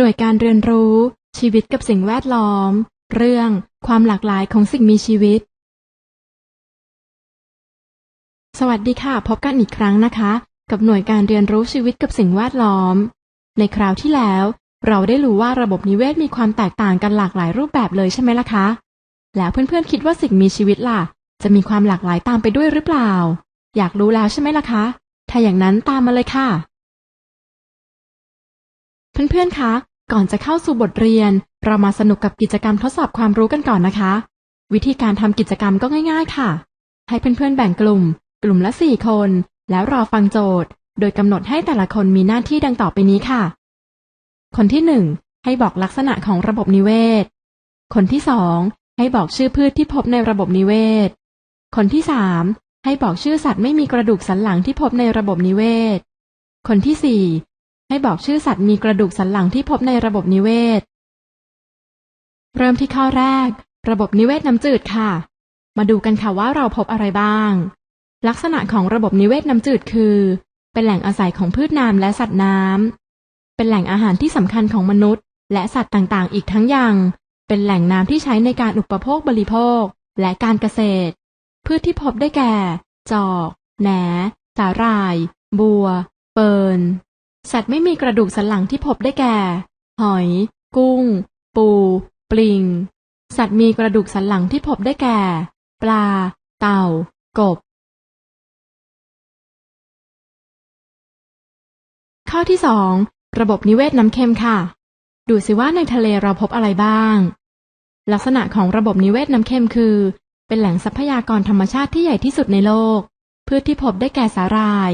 หน่วยการเรียนรู้ ชีวิตกับสิ่งแวดล้อม เรื่องความหลากหลายของสิ่งมีชีวิต สวัสดีค่ะ พบกันอีกครั้งนะคะ กับหน่วยการเรียนรู้ชีวิตกับสิ่งแวดล้อม ในคราวที่แล้ว เราได้รู้ว่าระบบนิเวศมีความแตกต่างกันหลากหลายรูปแบบเลยใช่ไหมล่ะคะ แล้วเพื่อนๆคิดว่าสิ่งมีชีวิตล่ะ จะมีความหลากหลายตามไปด้วยหรือเปล่า อยากรู้แล้วใช่ไหมล่ะคะ ถ้าอย่างนั้นตามมาเลยค่ะ เพื่อนๆคะ ก่อนจะเข้าสู่บทเรียน เรามาสนุกกับกิจกรรมทดสอบความรู้กันก่อนนะคะ วิธีการทำกิจกรรมก็ง่าย ๆ ค่ะ ให้เพื่อนๆแบ่งกลุ่ม กลุ่มละสี่คน แล้วรอฟังโจทย์ โดยกำหนดให้แต่ละคนมีหน้าที่ดังต่อไปนี้ค่ะ คนที่หนึ่งให้บอกลักษณะของระบบนิเวศ คนที่สองให้บอกชื่อพืชที่พบในระบบนิเวศ คนที่สามให้บอกชื่อสัตว์ไม่มีกระดูกสันหลังที่พบในระบบนิเวศ คนที่สี่ ให้บอกชื่อสัตว์มีกระดูกสันหลังที่พบในระบบนิเวศ เริ่มที่ข้อแรก ระบบนิเวศน้ำจืดค่ะ มาดูกันค่ะว่าเราพบอะไรบ้าง ลักษณะของระบบนิเวศน้ำจืดคือ เป็นแหล่งอาศัยของพืชน้ำและสัตว์น้ำ เป็นแหล่งอาหารที่สำคัญของมนุษย์ และสัตว์ต่างๆ อีกทั้งยัง เป็นแหล่งน้ำที่ใช้ในการอุปโภคบริโภค และการเกษตร พืชที่พบได้แก่ จอก แหนสาหร่าย บัว เปิล สัตว์ไม่มีกระดูกสันหลังที่พบได้แก่ หอย กุ้ง ปู ปลิง สัตว์มีกระดูกสันหลังที่พบได้แก่ ปลา เต่า กบ ข้อที่สองระบบนิเวศน้ำเค็มค่ะ ดูสิว่าในทะเลเราพบอะไรบ้าง ลักษณะของระบบนิเวศน้ำเค็มคือ เป็นแหล่งทรัพยากรธรรมชาติที่ใหญ่ที่สุดในโลกพืชที่พบได้แก่สาหร่าย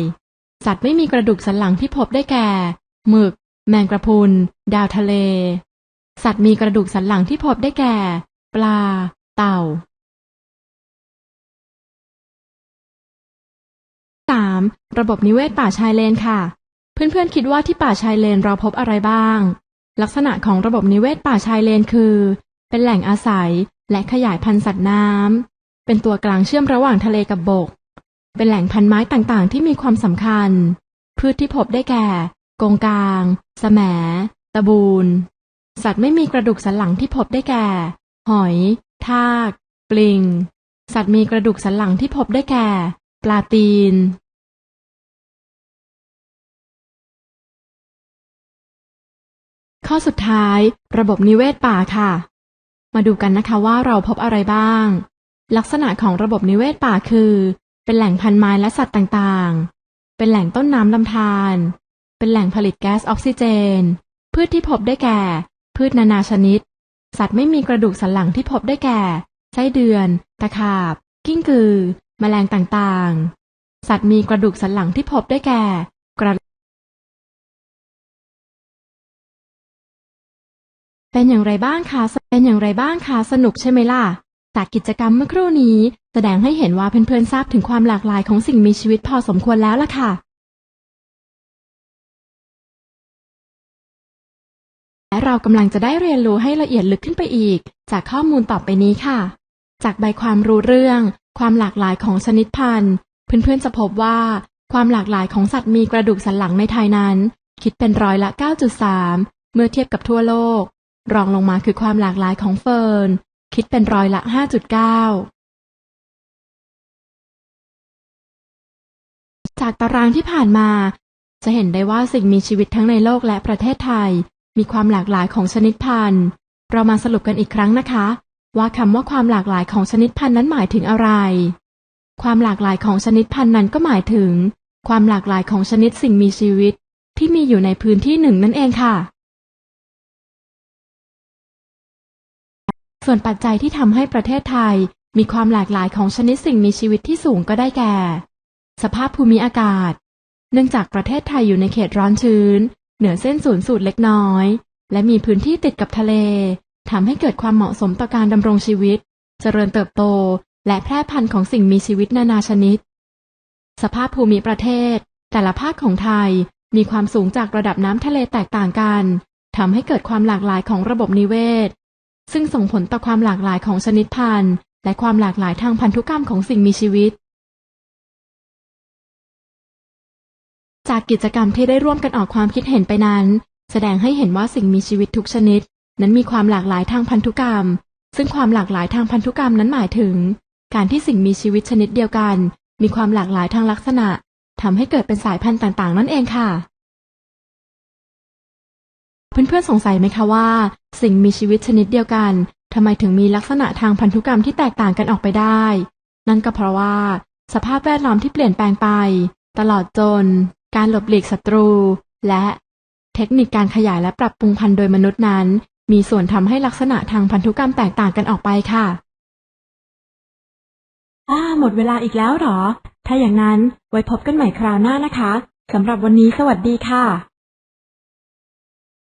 สัตว์ไม่มีกระดูกสันหลังที่พบได้แก่ หมึก แมงกระพุน ดาวทะเล สัตว์มีกระดูกสันหลังที่พบได้แก่ ปลา เต่า 3. ระบบนิเวศป่าชายเลนค่ะ เพื่อนๆคิดว่าที่ป่าชายเลนเราพบอะไรบ้าง ลักษณะของระบบนิเวศป่าชายเลนคือ เป็นแหล่งอาศัยและขยายพันธุ์สัตว์น้ำเป็นตัวกลางเชื่อมระหว่างทะเลกับบก เป็นแหล่งพันไม้ต่างๆ ที่มีความสำคัญ พืชที่พบได้แก่ กงกางแสมตะบูน สัตว์ไม่มีกระดูกสันหลังที่พบได้แก่ หอย ทาก ปลิง สัตว์มีกระดูกสันหลังที่พบได้แก่ ปลาตีน ข้อสุดท้าย ระบบนิเวศป่าค่ะ มาดูกันนะคะว่าเราพบอะไรบ้าง ลักษณะของระบบนิเวศป่าคือ เป็นแหล่งพันไม้และสัตว์ต่างๆ เป็นแหล่งต้นน้ำลำธาร เป็นแหล่งผลิตแก๊สออกซิเจน พืชที่พบได้แก่ พืชนานาชนิด สัตว์ไม่มีกระดูกสันหลังที่พบได้แก่ ไส้เดือน ตะขาบ กิ้งกือ แมลงต่างๆ สัตว์มีกระดูกสันหลังที่พบได้แก่ กระ เป็นอย่างไรบ้างคะ เป็นอย่างไรบ้างคะ สนุกใช่ไหมล่ะ จากกิจกรรมเมื่อครู่นี้แสดงให้เห็นว่าเพื่อนๆทราบถึงความหลากหลายของสิ่งมีชีวิตพอสมควรแล้วล่ะค่ะ และเรากำลังจะได้เรียนรู้ให้ละเอียดลึกขึ้นไปอีก จากข้อมูลต่อไปนี้ค่ะ จากใบความรู้เรื่อง ความหลากหลายของชนิดพันธุ์ เพื่อนๆจะพบว่าความหลากหลายของสัตว์มีกระดูกสันหลังในไทยนั้น คิดเป็นร้อยละ 9.3 เมื่อเทียบกับทั่วโลก รองลงมาคือความหลากหลายของเฟิร์น คิดเป็นร้อยละ 5.9 จากตารางที่ผ่านมา จะเห็นได้ว่าสิ่งมีชีวิตทั้งในโลกและประเทศไทย มีความหลากหลายของชนิดพันธุ์ เรามาสรุปกันอีกครั้งนะคะ ว่าคำว่าความหลากหลายของชนิดพันธุ์นั้นหมายถึงอะไร ความหลากหลายของชนิดพันธุ์นั้นก็หมายถึง ความหลากหลายของชนิดสิ่งมีชีวิต ที่มีอยู่ในพื้นที่หนึ่งนั่นเองค่ะ ส่วนปัจจัยที่ทำให้ประเทศไทย มีความหลากหลายของชนิดสิ่งมีชีวิตที่สูงก็ได้แก่ สภาพภูมิอากาศ เนื่องจากประเทศไทยอยู่ในเขตร้อนชื้น เหนือเส้นศูนย์สูตรเล็กน้อย และมีพื้นที่ติดกับทะเลทำให้เกิดความเหมาะสมต่อการดำรงชีวิต เจริญเติบโต และแพร่พันธุ์ของสิ่งมีชีวิตนานาชนิด สภาพภูมิประเทศ แต่ละภาคของไทยมีความสูงจากระดับน้ำทะเลแตกต่างกันทำให้เกิดความหลากหลายของระบบนิเวศ ซึ่งส่งผลต่อความหลากหลายของชนิดพันธุ์ และความหลากหลายทางพันธุกรรมของสิ่งมีชีวิต จากกิจกรรมที่ได้ร่วมกันออกความคิดเห็นไปนั้น แสดงให้เห็นว่าสิ่งมีชีวิตทุกชนิด นั้นมีความหลากหลายทางพันธุกรรม ซึ่งความหลากหลายทางพันธุกรรมนั้นหมายถึง การที่สิ่งมีชีวิตชนิดเดียวกัน มีความหลากหลายทางลักษณะทำให้เกิดเป็นสายพันธุ์ต่างๆ นั่นเองค่ะ เพื่อนๆสงสัยไหมคะว่า สิ่งมีชีวิตชนิดเดียวกันทำไมถึงมีลักษณะทางพันธุกรรมที่แตกต่างกันออกไปได้ นั่นก็เพราะว่า สภาพแวดล้อมที่เปลี่ยนแปลงไป ตลอดจน การหลบหลีกศัตรู และ เทคนิคการขยายและปรับปรุงพันธุ์โดยมนุษย์นั้น มีส่วนทำให้ลักษณะทางพันธุกรรมแตกต่างกันออกไปค่ะอ่าหมดเวลาอีกแล้วหรอ ถ้าอย่างนั้นไว้พบกันใหม่คราวหน้านะคะสำหรับวันนี้สวัสดีค่ะ